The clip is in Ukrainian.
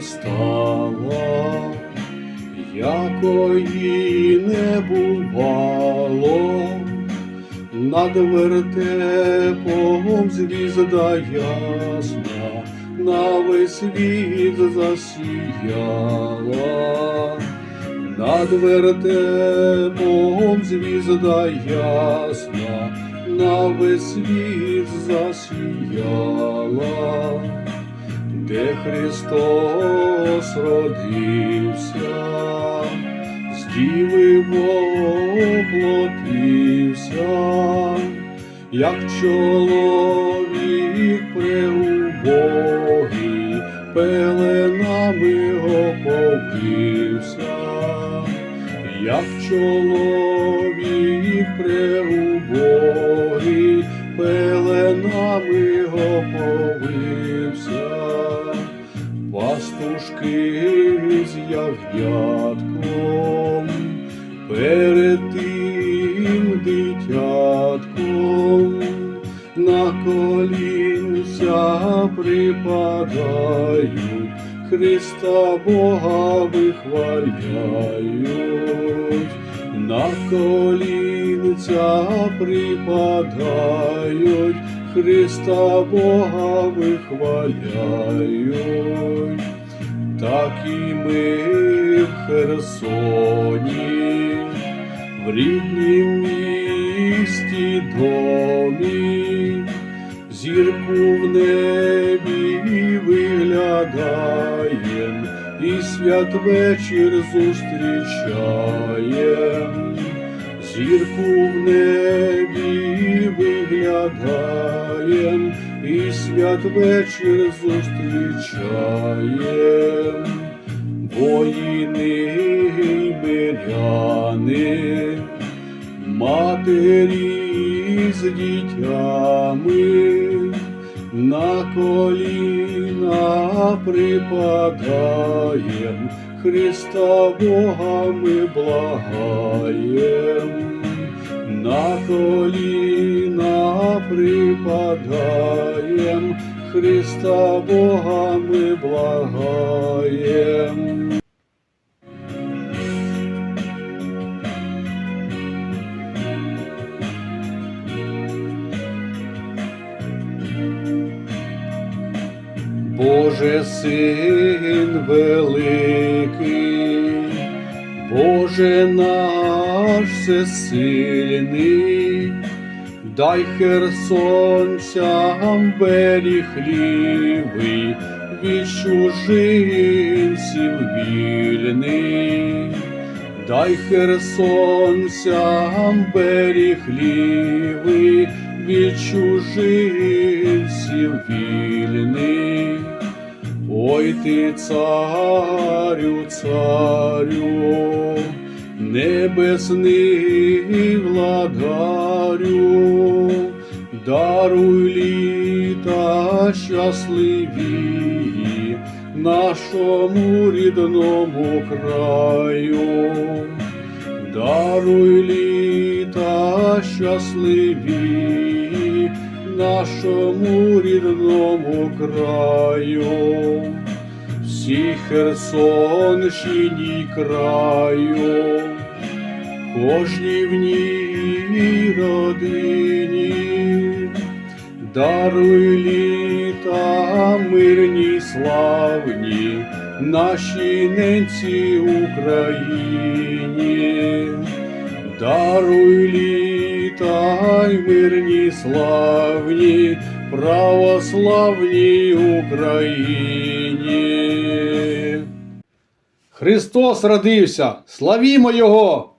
стала, якої не бувало, над вертепом звізда ясна, на весь світ засіяла. Над вертепом звізда ясна, на весь світ засіяла, де Христос родився, з діви воплотився, як чоловік преубогий, пеленами оповився, як чоловік преубогий, пеленами оповився, пастушки з ягнятком, перед тим дитятком, на колінця припадають, Христа Бога вихваляють, на колінця припадають, Христа Бога вихваляють, так і ми в Херсоні, в ріднім місті домі, зірку в небі виглядаєм, і святвечір зустрічаєм, зірку в небі виглядаєм, і святвечір зустрічаєм, воїни й миряни, матері з дітями на коліна припадаєм, Христа Бога ми благаєм, на коліна припадаєм, Христа Бога ми благаєм. Боже син великий, Боже наш всесильний, дай херсонцям беріг лівий, від чужинців вільний, дай херсонцям беріг лівий, від чужинців вільний. Ой ти, царю, царю, небесний владарю, даруй літа щасливі нашому рідному краю, даруй літа щасливі нашому рідному краю, всій Херсонщині краю, кожній в ній родині, даруй літа мирні славні, нашій ненці Україні, даруй літа мирні славні, православній Україні. Христос родився, славімо Його!